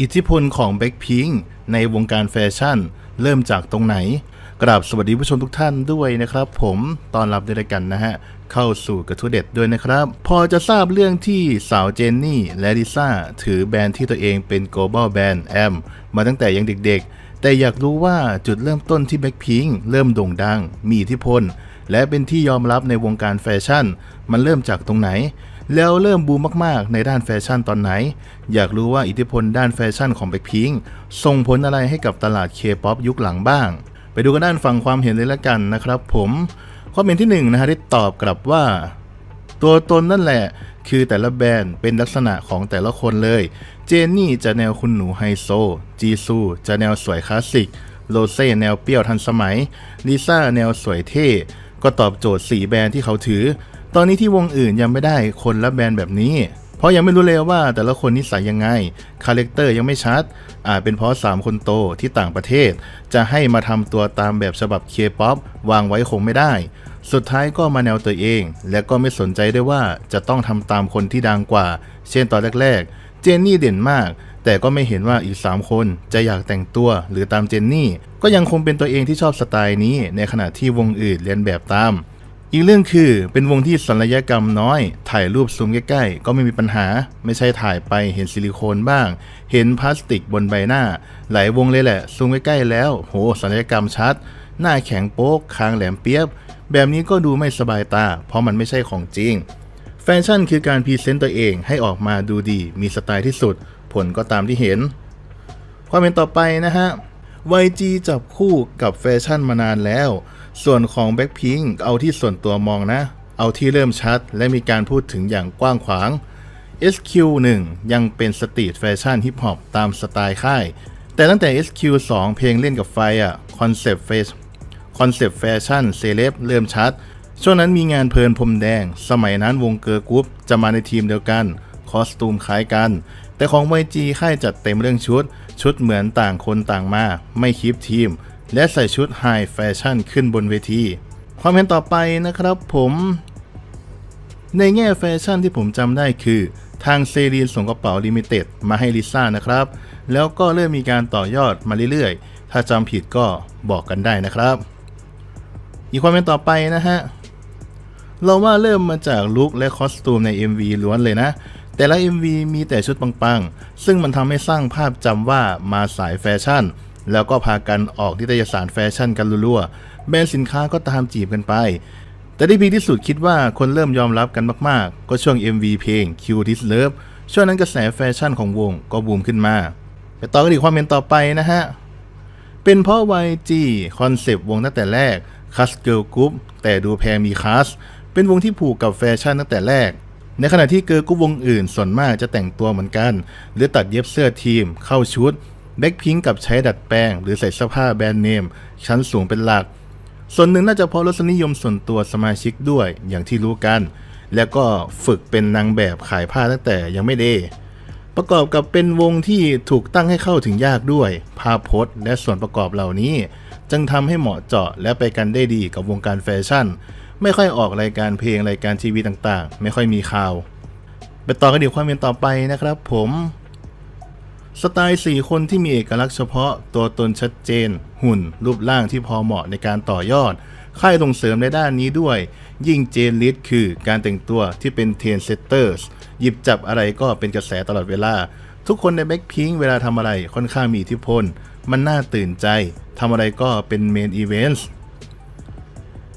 อิทธิพลของแบ็คพิงในวงการแฟชั่น เริ่มจากตรงไหน กราบสวัสดีผู้ชมทุกท่านด้วยนะครับ ผมตอนรับด้วยกันนะฮะ เข้าสู่กระทู้เด็ดด้วยนะครับ พอจะทราบเรื่องที่สาวเจนนี่และลิซ่าถือแบรนด์ที่ตัวเองเป็น global brand แอมมาตั้งแต่ยังเด็กๆ แต่อยากรู้ว่าจุดเริ่มต้นที่แบ็คพิงเริ่มโด่งดัง มีอิทธิพล และเป็นที่ยอมรับในวงการแฟชั่น มันเริ่มจากตรงไหน แล้วเริ่มบูมมากๆ ในด้านแฟชั่นตอนไหน อยากรู้ว่าอิทธิพลด้านแฟชั่นของแบ็คพิงส่งผลอะไรให้กับตลาดเคป๊อปยุคหลังบ้าง ไปดูกันด้านฟังความเห็นเลยละกันนะครับผมความเห็นที่หนึ่งนะฮะได้ตอบกลับว่า ตัวตนนั่นแหละ คือแต่ละแบรนด์เป็นลักษณะของแต่ละคนเลย เจนนี่จะแนวคุณหนูไฮโซ จีซูจะแนวสวยคลาสสิก โรเซ่แนวเปรี้ยวทันสมัย ลิซ่าแนวสวยเท่ ก็ตอบโจทย์ 4 แบรนด์ที่เขาถือ ตอนนี้ที่วงอื่นยังไม่ได้คนละแบรนด์แบบนี้ เพราะยังไม่รู้เลยว่าแต่ละคนนิสัยยังไง คาแรคเตอร์ยังไม่ชัด อาจเป็นเพราะ 3 คนโตที่ต่างประเทศ จะให้มาทำตัวตามแบบฉบับเคป๊อปวางไว้คงไม่ได้ สุดท้ายก็มาแนวตัวเอง และก็ไม่สนใจได้วยว่าจะต้องทำตามคนที่ดังกว่า เช่นตอนแรก ๆ เจนนี่เด่นมาก แต่ก็ไม่เห็นว่าอีก 3 คนจะอยากแต่งตัวหรือตามเจนนี่ ก็ยังคงเป็นตัวเองที่ชอบสไตล์นี้ในขณะที่วงอื่นเรียนแบบตาม อีกเรื่องคือเป็นวงที่ศัลยกรรมน้อย ถ่ายรูปซูมใกล้ๆ ก็ไม่มีปัญหา ไม่ใช่ถ่ายไปเห็นซิลิโคนบ้าง เห็นพลาสติกบนใบหน้า หลายวงเลยแหละ ซูมใกล้ๆแล้ว โหศัลยกรรมชัด หน้าแข็งโป๊กคางแหลมเปียบ แบบนี้ก็ดูไม่สบายตา เพราะมันไม่ใช่ของจริง แฟชั่นคือการพรีเซนต์ตัวเองให้ออกมาดูดี มีสไตล์ที่สุด ผลก็ตามที่เห็น ความเห็นต่อไปนะฮะ YG จับคู่กับแฟชั่นมานานแล้ว ส่วนของ Blackpink เอาที่ส่วนตัวมองนะ เอาที่เริ่มชัดและมีการพูดถึงอย่างกว้างขวาง SQ1 ยังเป็นสตรีทแฟชั่นฮิปฮอปตามสไตล์ค่าย แต่ตั้งแต่ SQ2 เพลงเล่นกับไฟอะคอนเซปต์เฟสคอนเซปต์แฟชั่นเซเลบเริ่มชัด ช่วงนั้นมีงานเพลินพรมแดง สมัยนั้นวงเกอร์กรุ๊ปจะมาในทีมเดียวกัน คอสตูมคล้ายกัน แต่ของ YG ค่ายจัดเต็มเรื่องชุด ชุดเหมือนต่างคนต่างมา ไม่คีปทีม และใส่ชุดไฮแฟชั่นขึ้นบนเวที ความเห็นต่อไปนะครับผมในแง่แฟชั่นที่ผมจำได้คือ ทางเซรีนส่งกระเป๋าลิมิเต็ดมาให้ลิซ่านะครับ แล้วก็เริ่มมีการต่อยอดมาเรื่อยๆ ถ้าจำผิดก็บอกกันได้นะครับ อีกความเห็นต่อไปนะฮะ เราว่าเริ่มมาจากลุคและคอสตูมใน MV ล้วนเลยนะ แต่ละ MV มีแต่ชุดปังๆ ซึ่งมันทำให้สร้างภาพจำว่ามาสายแฟชั่น แล้วก็พากันออกนิตยสารแฟชั่นกันรัวๆแบรนด์สินค้าก็ตามจีบกันไป แต่ที่พีที่สุดคิดว่าคนเริ่มยอมรับกันมากๆ ก็ช่วง MV เพลง Q This Love ช่วงนั้นกระแสแฟชั่นของวงก็บูมขึ้นมา ไปต่อกันอีกความเห็นต่อไปนะฮะ เป็นเพราะ YG คอนเซปต์วงตั้งแต่แรกคัสเกิลกรุ๊ปแต่ดูแพงมีคัสเป็นวงที่ผูกกับแฟชั่นตั้งแต่แรก ในขณะที่เกิร์ลกรุ๊ปวงอื่นส่วนมากจะแต่งตัวเหมือนกัน หรือตัดเย็บเสื้อทีม เข้าชุดแบ็คพิงกับใช้ดัดแปลง หรือใส่เสื้อผ้าแบรนด์เนม ชั้นสูงเป็นหลัก ส่วนหนึ่งน่าจะเพราะรสนิยมส่วนตัวสมาชิกด้วยอย่างที่รู้กัน แล้วก็ฝึกเป็นนางแบบขายผ้าตั้งแต่ยังไม่เดประกอบกับเป็นวงที่ถูกตั้งให้เข้าถึงยากด้วยภาพพจน์และส่วนประกอบเหล่านี้ จึงทำให้เหมาะเจาะและไปกันได้ดีกับวงการแฟชั่น ไม่ค่อยออกรายการเพลงรายการทีวีต่างๆ ไม่ค่อยมีข่าว ไปต่อกันดีความเห็นต่อไปนะครับผมสไตล์ 4 คนที่มีเอกลักษณ์เฉพาะ ตัวตนชัดเจน หุ่น รูปร่างที่พอเหมาะในการต่อยอด ค่ายส่งเสริมในด้านนี้ด้วย ยิ่งเจนลิสคือการแต่งตัวที่เป็นเทนเซตเตอร์สหยิบจับอะไรก็เป็นกระแสตลอดเวลา ทุกคนในแบ็คพิงเวลาทำอะไรค่อนข้างมีอิทธิพล มันน่าตื่นใจทำอะไรก็เป็นเมนอีเวนต์